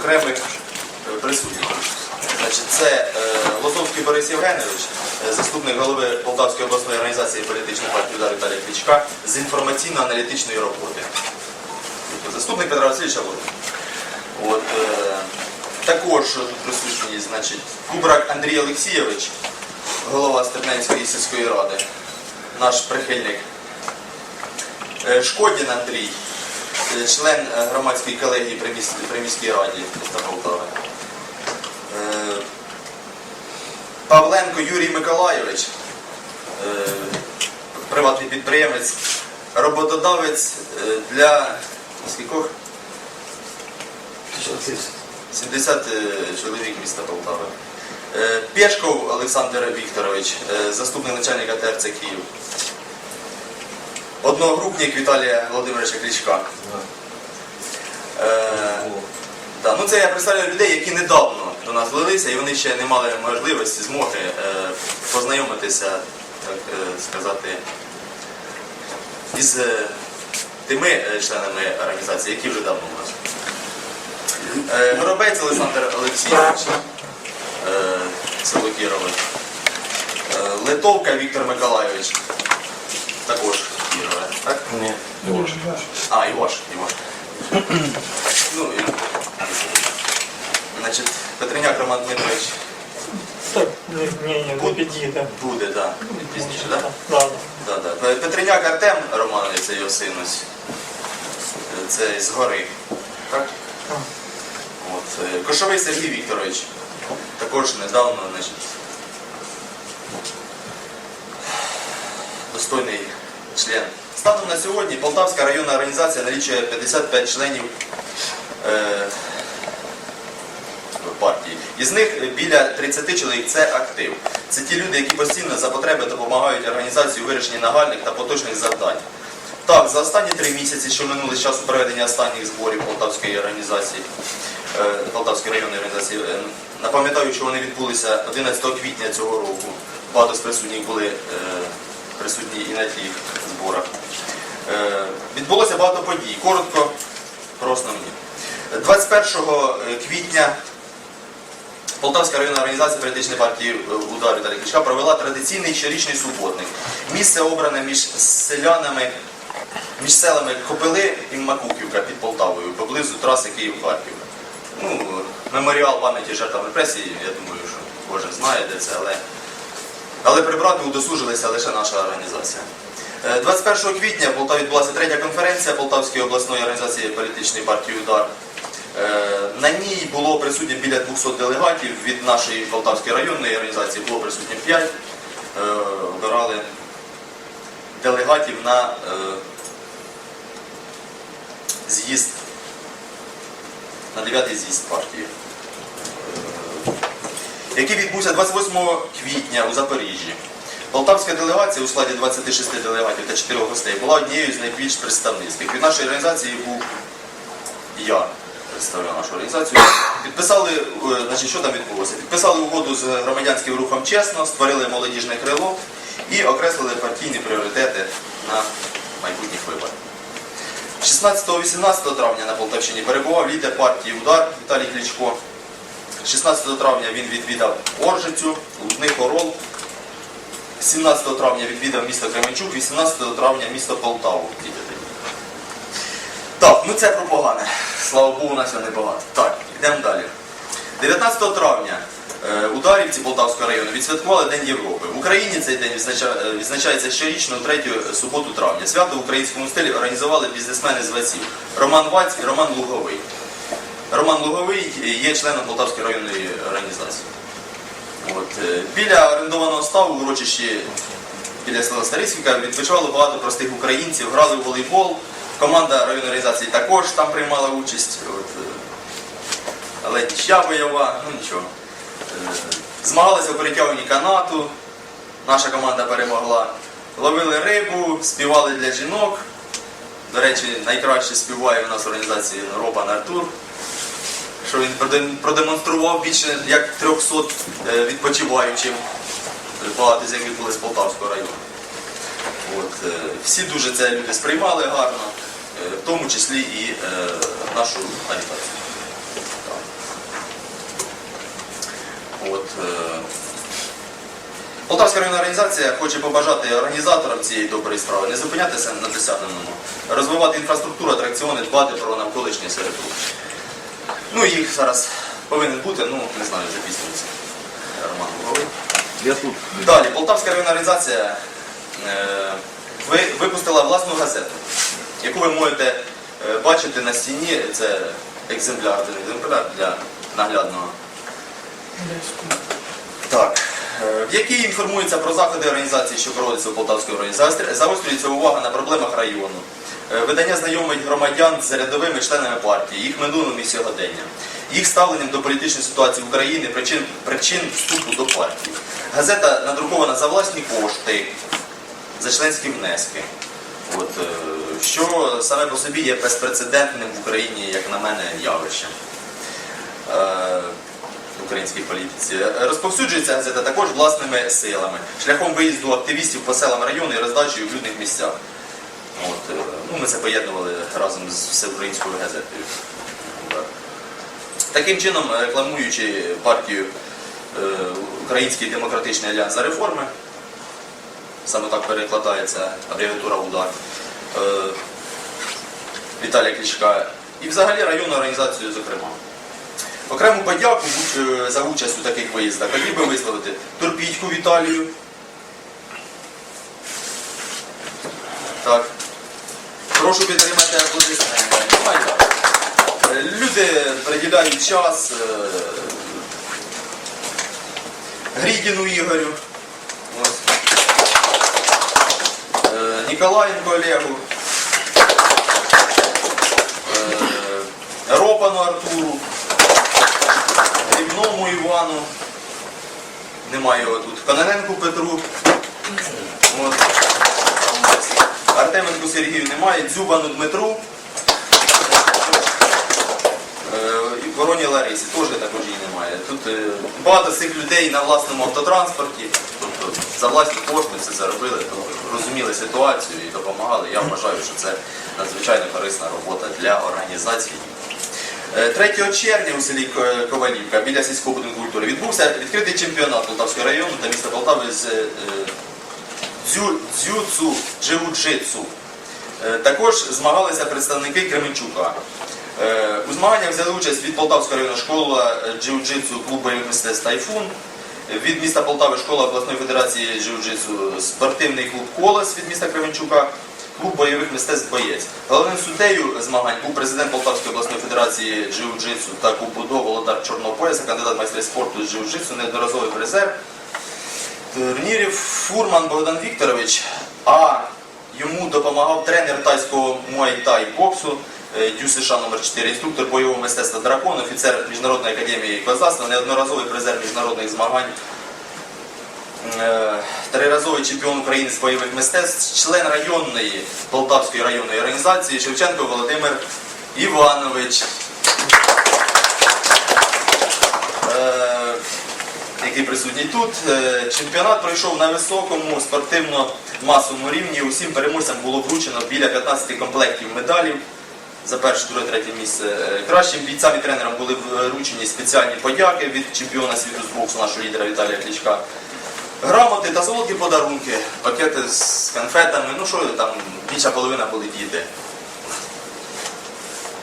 окремих е, присутніх. Значить, це е, Лозовський Борис Євгенович, е, заступник голови Полтавської обласної організації політичної партії «Удар» Віталія Кличка з інформаційно-аналітичної роботи. Заступник Петра Васильовича. От, також присутній, значить, Кубрак Андрій Олексійович, голова Степненської сільської ради, наш прихильник. Шкодін Андрій, член е, громадської колегії при міс- при міській раді міста Полтави. Е, Павленко Юрій Миколайович, е, приватний підприємець, роботодавець е, для скількох? 70 е, чоловік міста Полтави. Е, Пєшков Олександр Вікторович, е, заступник начальника ТРЦ Київ. Одногрупник Віталія Володимировича Кличка. Е, ну це я представляю людей, які недавно до нас влилися, і вони ще не мали можливості, змоги е, познайомитися, так е, сказати, із е, тими е, членами організації, які вже давно у нас. Е, Олександр Олексійович, е, село Е, Литовка Віктор Миколайович, також. Так? Ні. А, Іваш, Іваш. Ну, і... Значить, Петриняк Роман Дмитрович Так, ні, ні, не підійде. буде, так. Да. Пізніше, так? Да? Да, Да, да. Петриняк Артем Романович, це його син ось. Це з гори. Так? От. е, Кошовий Сергій Вікторович. Також недавно, значить. Достойний член. Станом на сьогодні Полтавська районна організація налічує 55 членів е, партії. Із них біля 30 чоловік це актив. Це ті люди, які постійно за потреби допомагають організації у вирішенні нагальних та поточних завдань. Так, за останні три місяці, що минули з часу проведення останніх зборів Полтавської організації, е, Полтавської районної організації, е, напам'ятаю, що вони відбулися 11 квітня цього року. Багато з присутніх були присутні і на тих зборах. Е, Відбулося багато подій. Коротко про основні. 21 квітня Полтавська районна організація політичної партії е, «Удар» Віталія Кличка провела традиційний щорічний суботник. Місце обране між селянами, між селами Копили і Макуківка під Полтавою, поблизу траси Київ-Харків. Ну, меморіал пам'яті жертвам репресій, я думаю, що кожен знає, де це, але, але прибрати удосужилася лише наша організація. Е, 21 квітня в Полтаві відбулася третя конференція Полтавської обласної організації політичної партії Удар. Е, На ній було присутні біля 200 делегатів від нашої Полтавської районної організації, було присутні 5. Е, Обирали делегатів на е, з'їзд, на 9-й з'їзд партії, е, який відбувся 28 квітня у Запоріжжі. Полтавська делегація у складі 26 делегатів та 4 гостей була однією з найбільш представницьких. Від нашої організації був я представляв нашу організацію. Підписали, е, значить, що там відбулося? Підписали угоду з громадянським рухом чесно, створили молодіжне крило і окреслили партійні пріоритети на майбутніх виборах. 16-18 травня на Полтавщині перебував лідер партії Удар Віталій Кличко. 16 травня він відвідав Оржицю, Лудний Орол. 17 травня відвідав місто Кременчук, 18 травня місто Полтаву. Так, ну це про погане. Слава Богу, у нас його небагато. Так, йдемо далі. 19 травня е, ударівці Полтавського району відсвяткували День Європи. В Україні цей день е, відзначається щорічно у третю суботу травня. Свято в українському стилі організували бізнесмени з Ваців Роман Ваць і Роман Луговий. Роман Луговий є членом Полтавської районної організації. От, е, біля орендованого ставу урочищі біля села Старицька відпочивало багато простих українців, грали в волейбол. Команда районної організації також там приймала участь. От, е, але нічия бойова, ну нічого. Е, Змагалися у перетягуванні канату, наша команда перемогла. Ловили рибу, співали для жінок. До речі, найкраще співає у нас в організації Робан Артур що він продемонстрував більше як 300 е, відпочиваючим, багато з яких були з Полтавського району. От, е, всі дуже це люди сприймали гарно, е, в тому числі і нашу агітацію. От, Полтавська районна організація хоче побажати організаторам цієї доброї справи не зупинятися на досягненому, розвивати інфраструктуру, атракціони, дбати про навколишнє середовище. Ну, їх зараз повинен бути, ну, не знаю, запіснюється. Роман говорив. Я тут. Далі, Полтавська районна організація е, ви, випустила власну газету, яку ви можете е, бачити на стіні. Це екземпляр, один екземпляр для наглядного. Так. Е, В якій інформується про заходи організації, що проводяться у Полтавській організації, загострюється увага на проблемах району. Е, Видання знайомить громадян з рядовими членами партії, їх минулим і сьогоденням, їх ставленням до політичної ситуації в Україні, причин, причин вступу до партії. Газета надрукована за власні кошти, за членські внески. От, е, що саме по собі є безпрецедентним в Україні, як на мене, явищем. Е, в українській політиці. Розповсюджується газета також власними силами, шляхом виїзду активістів по селам району і роздачею в людних місцях. От, е, ну, ми це поєднували разом з всеукраїнською газетою. Таким чином, рекламуючи партію е, Український демократичний альянс за реформи, саме так перекладається абревіатура УДАР, е, Віталія Кличка і взагалі районну організацію, зокрема. Окрему подяку е, за участь у таких виїздах хотів би висловити Турпітьку Віталію. Так. Прошу підтримати аплодисменти. Люди приділяють час е, Грідіну Ігорю. Е, Ніколаєнко Олегу. Е, Ропану Артуру. Рівному Івану. Немає його тут. Кононенку Петру. От. Артеменку Сергію немає. Дзюбану Дмитру. Е, Вороні Ларисі теж також її немає. Тут е, багато цих людей на власному автотранспорті, тобто за власні кошти все заробили, то розуміли ситуацію і допомагали. Я вважаю, що це надзвичайно корисна робота для організації. Е, 3 червня у селі Ковалівка біля сільського будинку культури відбувся відкритий чемпіонат Полтавського району та міста Полтави з е, дзю, дзюцу, джиу-джитсу. Е, Також змагалися представники Кременчука. Е, У змаганнях взяли участь від Полтавської районної школи е, джиу-джитсу клуб бойових мистецтв Тайфун, від міста Полтави школа обласної федерації джиу-джитсу, спортивний клуб Колос від міста Кременчука, клуб бойових мистецтв Боєць. Головним суддею змагань був президент Полтавської обласної федерації джиу-джитсу та кубудо Володар Чорного пояса, кандидат майстра спорту з джиу-джитсу, неодноразовий призер турнірів Фурман Богдан Вікторович, а йому допомагав тренер тайського муай-тай боксу ДЮСШ номер 4 інструктор бойового мистецтва Дракон, офіцер Міжнародної академії козацтва, неодноразовий призер міжнародних змагань, е, триразовий чемпіон України з бойових мистецтв, член районної Полтавської районної організації Шевченко Володимир Іванович. Який присутній тут. Е, Чемпіонат пройшов на високому спортивно-масовому рівні. Усім переможцям було вручено біля 15 комплектів медалів за перше, друге, третє місце. Е, Кращим бійцям і тренерам були вручені спеціальні подяки від чемпіона світу з боксу, нашого лідера Віталія Кличка. Грамоти та солодкі подарунки, пакети з конфетами. Ну що там, більша половина були діти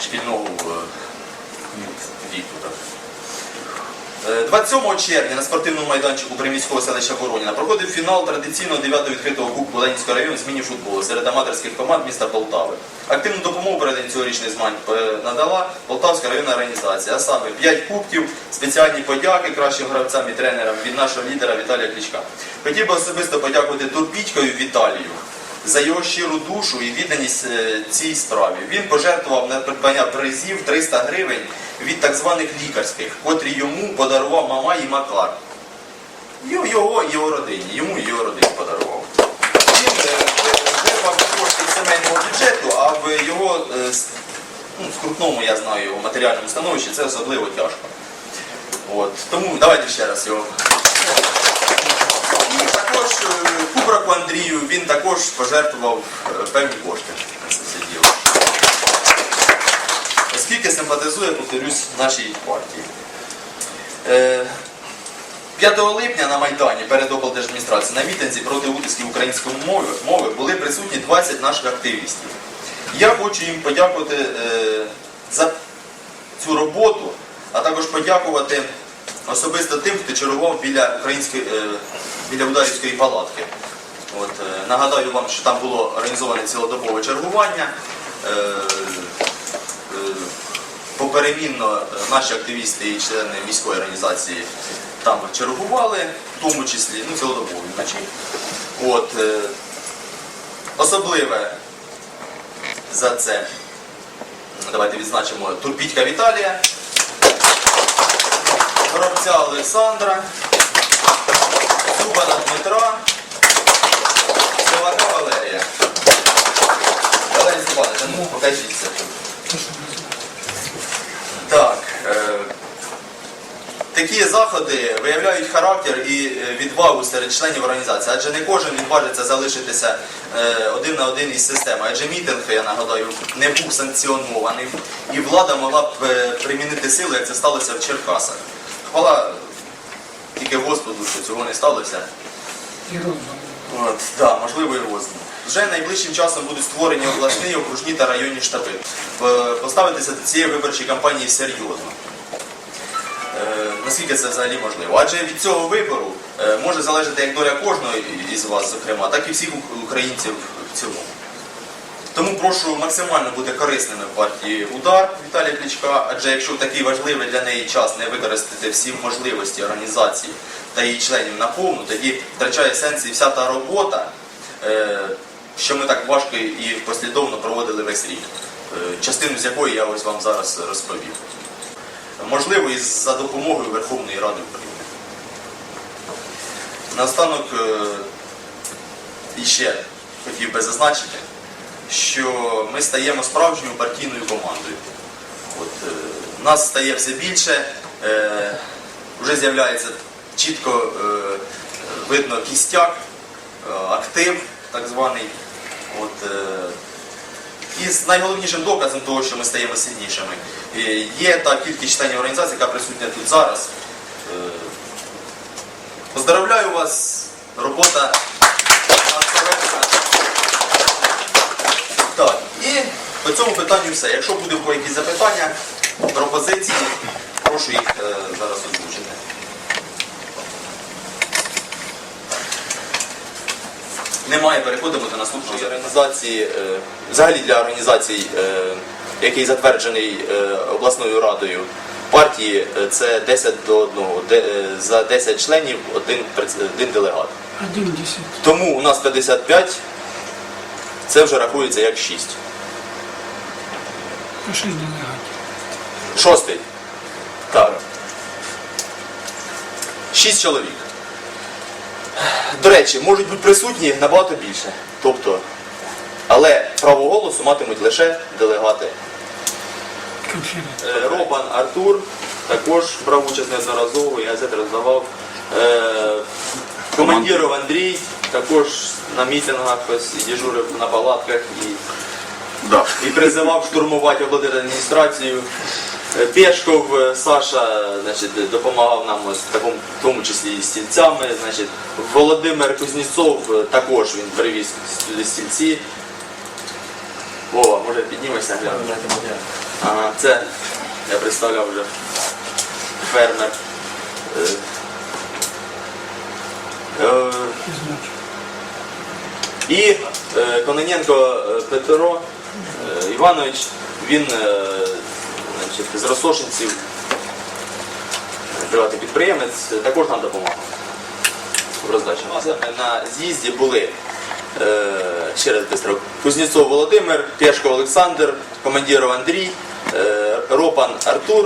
шкільного е, віку. Так. Е, 27 червня на спортивному майданчику приміського селища Вороніна проходив фінал традиційного 9-го відкритого кубку Ленінського району з міні-футболу серед аматорських команд міста Полтави. Активну допомогу передані цьогорічних змагань е, надала Полтавська районна організація, а саме 5 кубків, спеціальні подяки кращим гравцям і тренерам від нашого лідера Віталія Кличка. Хотів би особисто подякувати Турпітькою Віталію за його щиру душу і відданість е, цій справі. Він пожертвував на придбання призів 300 гривень від так званих лікарських, котрі йому подарував мама і Макар. Його, і його родині, йому і його родині подарував. Він е, вирвав кошти з сімейного бюджету, а в його е, ну, скрутному, я знаю, його матеріальному становищі це особливо тяжко. От. Тому давайте ще раз його. І також е, Кубраку Андрію він також пожертвував певні кошти наскільки симпатизує, повторюсь, нашій партії. Е, 5 липня на Майдані перед облдержадміністрацією на мітинзі проти утисків української мови, мови були присутні 20 наших активістів. Я хочу їм подякувати е, за цю роботу, а також подякувати особисто тим, хто чергував біля української е, біля ударівської палатки. От, е, нагадаю вам, що там було організоване цілодобове чергування. Е, е, Поперемінно е, наші активісти і члени міської організації там чергували, в тому числі ну, цілодобово вночі. От, е, особливе за це давайте відзначимо Турпітька Віталія, Горобця Олександра, Зубана Дмитра, Сивака Валерія. Валерій Степанович, ну покажіться. Так. Е, такі заходи виявляють характер і е, відвагу серед членів організації, адже не кожен відважиться залишитися е, один на один із системою. Адже мітинг, я нагадаю, не був санкціонований, і влада могла б примінити сили, як це сталося в Черкасах. Хвала тільки Господу, що цього не сталося. От, да, можливо, і розум. Вже найближчим часом будуть створені обласні, окружні та районні штаби. Е, Поставитися до цієї виборчої кампанії серйозно. Е, Наскільки це взагалі можливо? Адже від цього вибору е, може залежати як доля кожного із вас, зокрема, так і всіх українців в цілому. Тому прошу максимально бути корисними в партії удар Віталія Кличка, адже якщо в такий важливий для неї час не використати всі можливості організації та її членів наповну, тоді втрачає сенс і вся та робота, що ми так важко і послідовно проводили весь рік, е, частину з якої я ось вам зараз розповів. Можливо, і за допомогою Верховної Ради України. Наостанок е, іще хотів би зазначити, що ми стаємо справжньою партійною командою. От, е, нас стає все більше, вже з'являється чітко видно кістяк, актив так званий. От, е, і з найголовнішим доказом того, що ми стаємо сильнішими, е, є та кількість членів організації, яка присутня тут зараз. Е, Поздравляю вас, робота. Так, і по цьому питанню все. Якщо буде якісь запитання, пропозиції, прошу їх зараз озвучити. Немає, переходимо до наступної організації, е, взагалі для організацій, е, який затверджений е, обласною радою партії, це 10 до 1, е, за 10 членів один, один делегат. Один десять. Тому у нас 55, це вже рахується як 6. По шесть делегатів. Шостий. Так. Шість чоловік. До речі, можуть бути присутні набагато більше. Тобто, але право голосу матимуть лише делегати. Е, Робан Артур також брав участь неодноразово, я газет роздавав. Е, Командіров Андрій також на мітингах ось і дежурив на палатках і Да. і призивав штурмувати облададміністрацію. Е, Пешков е, Саша значить, допомагав нам ось в тому числі і стільцями. Значить, Володимир Кузнєцов е, також він привіз сюди стільці. Вова, може піднімешся глянути? Ага, це я представляв вже фермер. Е, і Кононенко Петро Іванович, він з Росошинців, е, приватний підприємець, е, також нам допомагав в роздачі. На з'їзді були е, ще раз бистро, Кузнєцов Володимир, Пєшко Олександр, Командіров Андрій, е, Ропан Артур,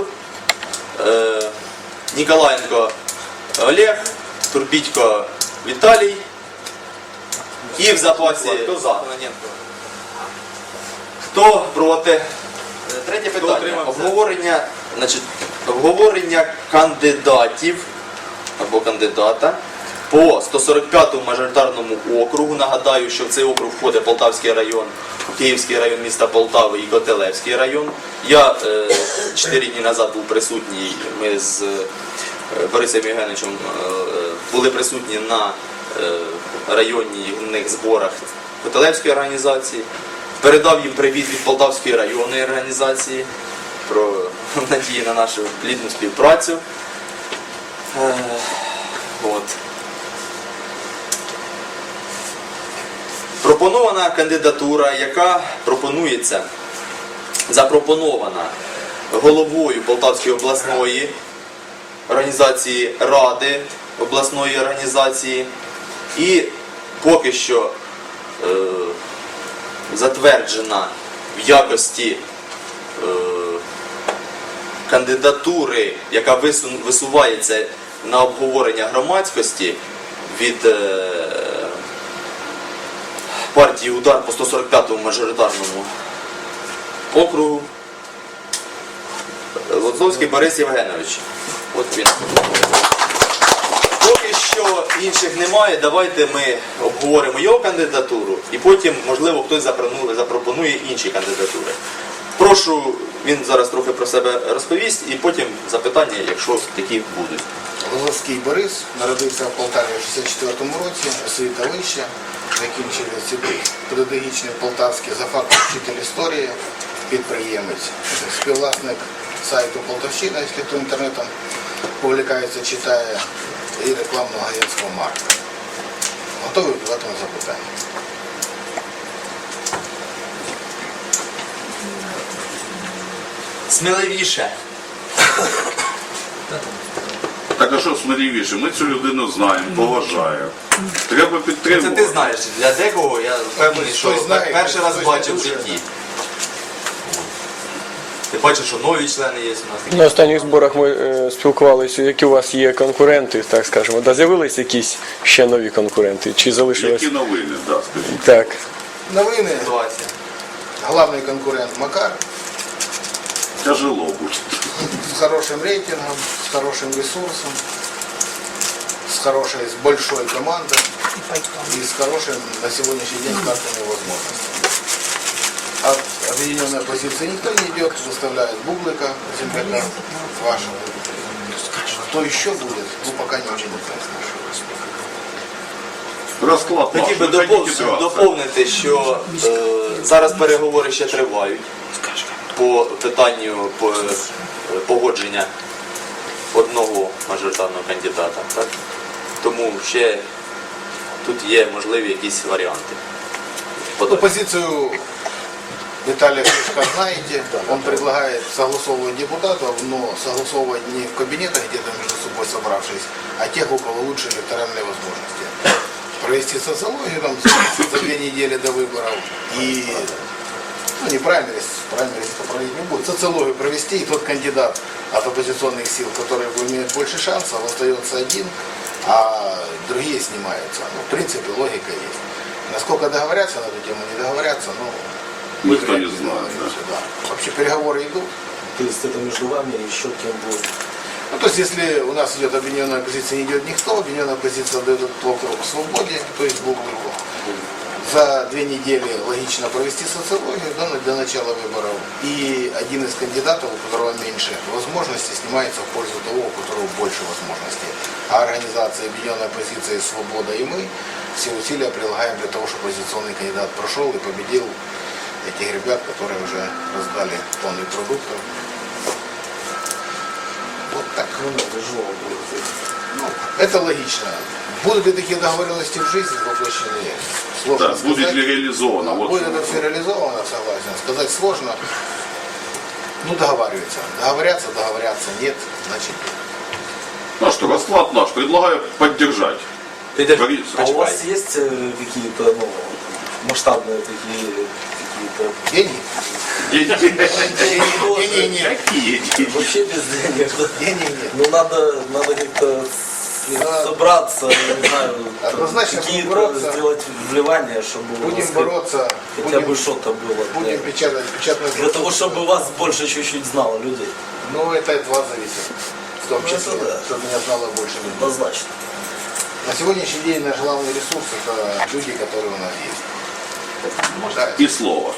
е, Ніколаєнко Олег, Турбітько Віталій. І в запасі хто за? Хто проти? Третє питання. Обговорення, значить, обговорення кандидатів або кандидата По 145 мажоритарному округу нагадаю, що в цей округ входить Полтавський район, Київський район міста Полтави і Котелевський район. Я е, чотири дні назад був присутній. Ми з е, Борисом Євгеновичем е, були присутні на е, районних зборах Котелевської організації. Передав їм привіт від Полтавської районної організації про надії на нашу плідну співпрацю. Е, От. Пропонована кандидатура, яка пропонується, запропонована головою Полтавської обласної організації Ради обласної організації і поки що е, затверджена в якості е, кандидатури, яка висувається на обговорення громадськості від е, партії Удар по 145-му мажоритарному округу. Лозовський Борис Євгенович. От він. Поки що інших немає, давайте ми обговоримо його кандидатуру і потім, можливо, хтось запропонує- інші кандидатури. Прошу, він зараз трохи про себе розповість і потім запитання, якщо такі будуть. Лозовський Борис народився в Полтаві в 64-му році, освіта вища, закінчив інститут педагогічний Полтавський за фактом вчитель історії, підприємець, співвласник сайту Полтавщина, якщо хто інтернетом публікається, читає, і рекламного агентства Марка. Готовий відповідати на запитання. Сміливіше. Так а що сміливіше? Ми цю людину знаємо, поважаємо. Треба Це ти знаєш, для декого я впевнений, що Хтось знає, перший раз хтось бачив в дуже. житті. Ти бачиш, що нові члени є у нас. На останніх зборах ми е, спілкувалися, які у вас є конкуренти, так скажемо. Да, з'явились якісь ще нові конкуренти? Чи залишилось? Які новини, да, скажіть. Так. Новини, Ситуація. главний конкурент Макар, Тяжело буде. с хорошим рейтингом, с хорошим ресурсом, с хорошей, с большой командой и с хорошим на сегодняшний день стартовыми возможностями. От объединенной оппозиции никто не идет, выставляют Бублика, земляка вашего. Кто еще будет, ну пока не очень. Розклад Хотів би допов- доповнити, що е, зараз переговори ще тривають по питанню по, е, погодження одного мажоритарного кандидата. Так? Тому ще тут є можливі якісь варіанти. Ну, позицию Виталия Кличка знаете, он предлагает согласовывать депутатов, но согласовывать не в кабинетах где-то между собой собравшись, а тех, у кого лучше электоральные возможности. Провести социологию там за две недели до выборов и ну, не праймерис, праймерис проводить не будет, социологию провести, и тот кандидат от оппозиционных сил, который имеет больше шансов, остается один, а другие снимаются. Ну, в принципе, логика есть. Насколько договорятся на эту тему, не договорятся, ну, Никто не знает, да. Вообще переговоры идут. То есть это между вами и еще кем будет? Ну, то есть, если у нас идет объединенная оппозиция, не идет никто, объединенная оппозиция дает этот округ свободе, то есть Бублику. За две недели логично провести социологию да, для начала выборов. И один из кандидатов, у которого меньше возможностей, снимается в пользу того, у которого больше возможностей. А организация Объединенная оппозиция «Свобода» и мы все усилия прилагаем для того, чтобы оппозиционный кандидат прошел и победил этих ребят, которые уже раздали тонны продуктов. Вот так. Ну, да, тяжело будет. Ну, это логично. Будут ли такие договоренности в жизни воплощены? Сложно Да, сказать. будет ли реализовано? Вот Будет это все реализовано, согласен. Сказать сложно. Ну, договариваются. Договорятся, договорятся. Нет, значит. Ну что, расклад наш. Предлагаю поддержать. Борис, А у вас есть э, какие-то ну, масштабные такие какие-то... Деньги? Нет. Какие деньги? Вообще без денег. Денег нет. Ну надо, надо как-то собраться, не знаю, Однозначно бороться. сделать вливания, чтобы Будем бороться. хотя бы Будем, что-то было. будем печатать, печатать. Для того, чтобы вас больше чуть-чуть знало людей. Ну, это от вас зависит. В том Ну, числе, да. чтобы меня знало больше людей. Однозначно. На сегодняшний день наш главный ресурс это люди, которые у нас есть. Да, І слово.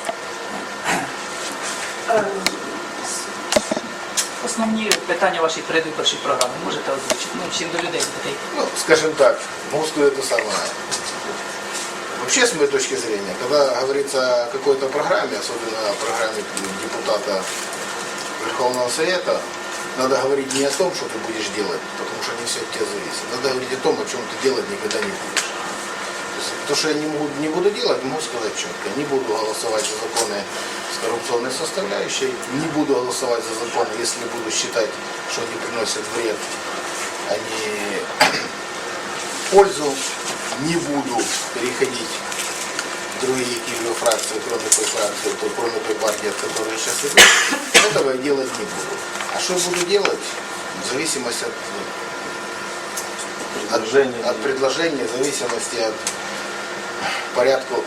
Основні питання вашої передвиборчої програми можете озвучити? Ну, всім до людей дітей. Ну, скажем так, могу сказать это самое. Вообще, с моей точки зрения, когда говорится о какой-то программе, особенно о программе депутата Верховного Совета, надо говорить не о том, что ты будешь делать, потому что не все от тебя зависит. Надо говорить о том, о чем ты делать никогда не будешь. То, что я не, могу, не буду делать, могу сказать четко. Не буду голосовать за законы с коррупционной составляющей, не буду голосовать за законы, если буду считать, что они приносят вред, а не пользу. Не буду переходить в другие какие фракции, кроме той фракции, то, кроме той партии, от которой я сейчас иду. Этого я делать не буду. А что буду делать? В зависимости от, от, Предложения. от предложения, в зависимости от порядку,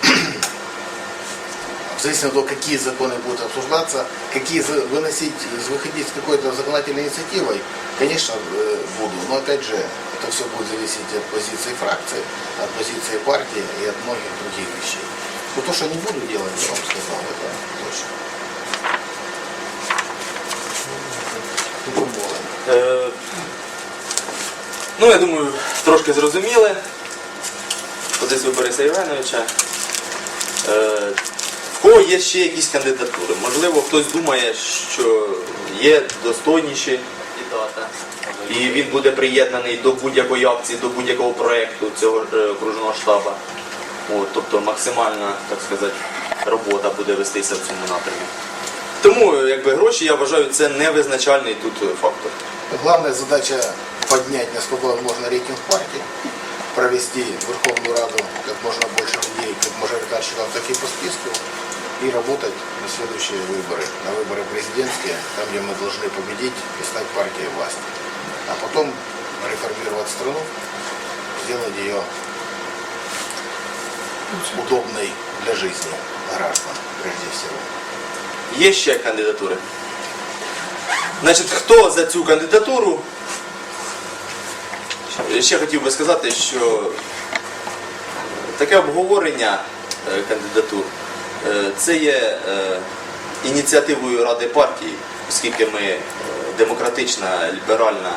в зависимости от того, какие законы будут обсуждаться, какие выносить, выходить с какой-то законодательной инициативой, конечно, э, буду. Но опять же, это все будет зависеть от позиции фракции, от позиции партии и от многих других вещей. Но то, что не буду делать, я вам сказал, это точно. Е, ну, я думаю, трошки зрозуміли позицію Бориса Євгеновича. Е, в кого є ще якісь кандидатури? Можливо, хтось думає, що є достойніші і він буде приєднаний до будь-якої акції, до будь-якого проєкту цього е, окружного штабу. От, тобто максимальна, так сказати, робота буде вестися в цьому напрямі. Тому якби гроші, я вважаю, це невизначальний тут е, фактор. Главная задача поднять, насколько возможно, рейтинг партии, провести Верховную Раду как можно больше людей, как мажоритарщиков, так и по списку, и работать на следующие выборы, на выборы президентские, там, где мы должны победить и стать партией власти. А потом реформировать страну, сделать ее удобной для жизни граждан, прежде всего. Є ще кандидатури. Значить, хто за цю кандидатуру? Ще хотів би сказати, що таке обговорення е, кандидатур е, це є е, ініціативою Ради партії, оскільки ми е, демократична, ліберальна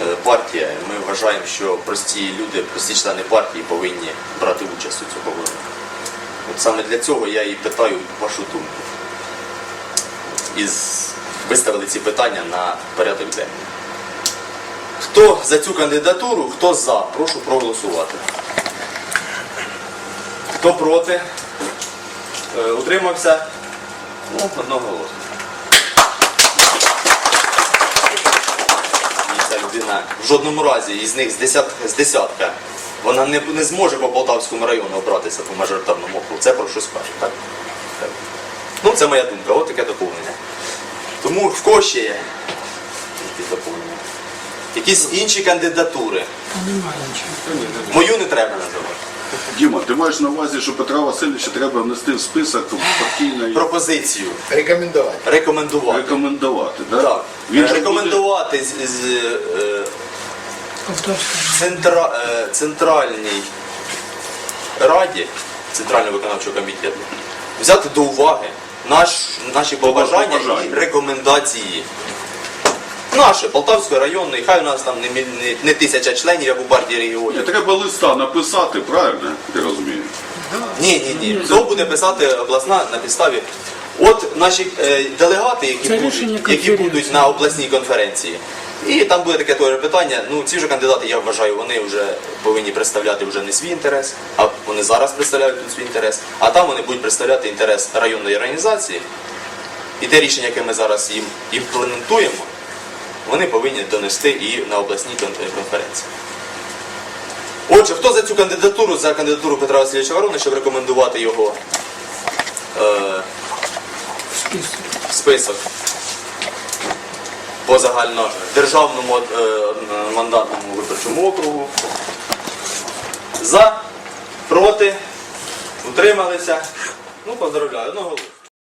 е, партія, ми вважаємо, що прості люди, прості члени партії повинні брати участь у цьому. От саме для цього я і питаю вашу думку і виставили ці питання на порядок денний. Хто за цю кандидатуру, хто за, прошу проголосувати. Хто проти? Е, Утримався? Ну, одноголосно. І ця людина в жодному разі із них з, десят, з десятка. Вона не, не зможе по Полтавському району обратися по мажоритарному округу. Це про що скаже, так? Ну, це моя думка, от таке доповнення. Тому в кого ще є доповнення? Якісь інші кандидатури. Мою не треба називати. Діма, ти маєш на увазі, що Петра Васильовича треба внести в список партійної Пропозицію Рекомендовать. рекомендувати. рекомендувати, да? Так. Він же буде- Рекомендувати з, з, е, центра, е, центральній раді, центрального виконавчого комітету, взяти до уваги наш, наші побажання і побажання. рекомендації. Наше Полтавської районної, хай у нас там не, не, не тисяча членів, як у партії регіонів. треба листа написати, правильно? Ти розумієш? Ні, ні, ні. То буде писати обласна на підставі. От наші е, делегати, які Це будуть, які конференції. будуть на обласній конференції. І там буде таке теж питання. Ну, ці вже кандидати, я вважаю, вони вже повинні представляти вже не свій інтерес, а вони зараз представляють тут свій інтерес, а там вони будуть представляти інтерес районної організації. І те рішення, яке ми зараз їм імплементуємо, вони повинні донести і на обласній конференції. Отже, хто за цю кандидатуру, за кандидатуру Петра Васильовича Ворона, щоб рекомендувати його е, Список. по загальнодержавному е, мандатному виборчому округу? За, проти, утрималися. Ну, поздравляю, одного.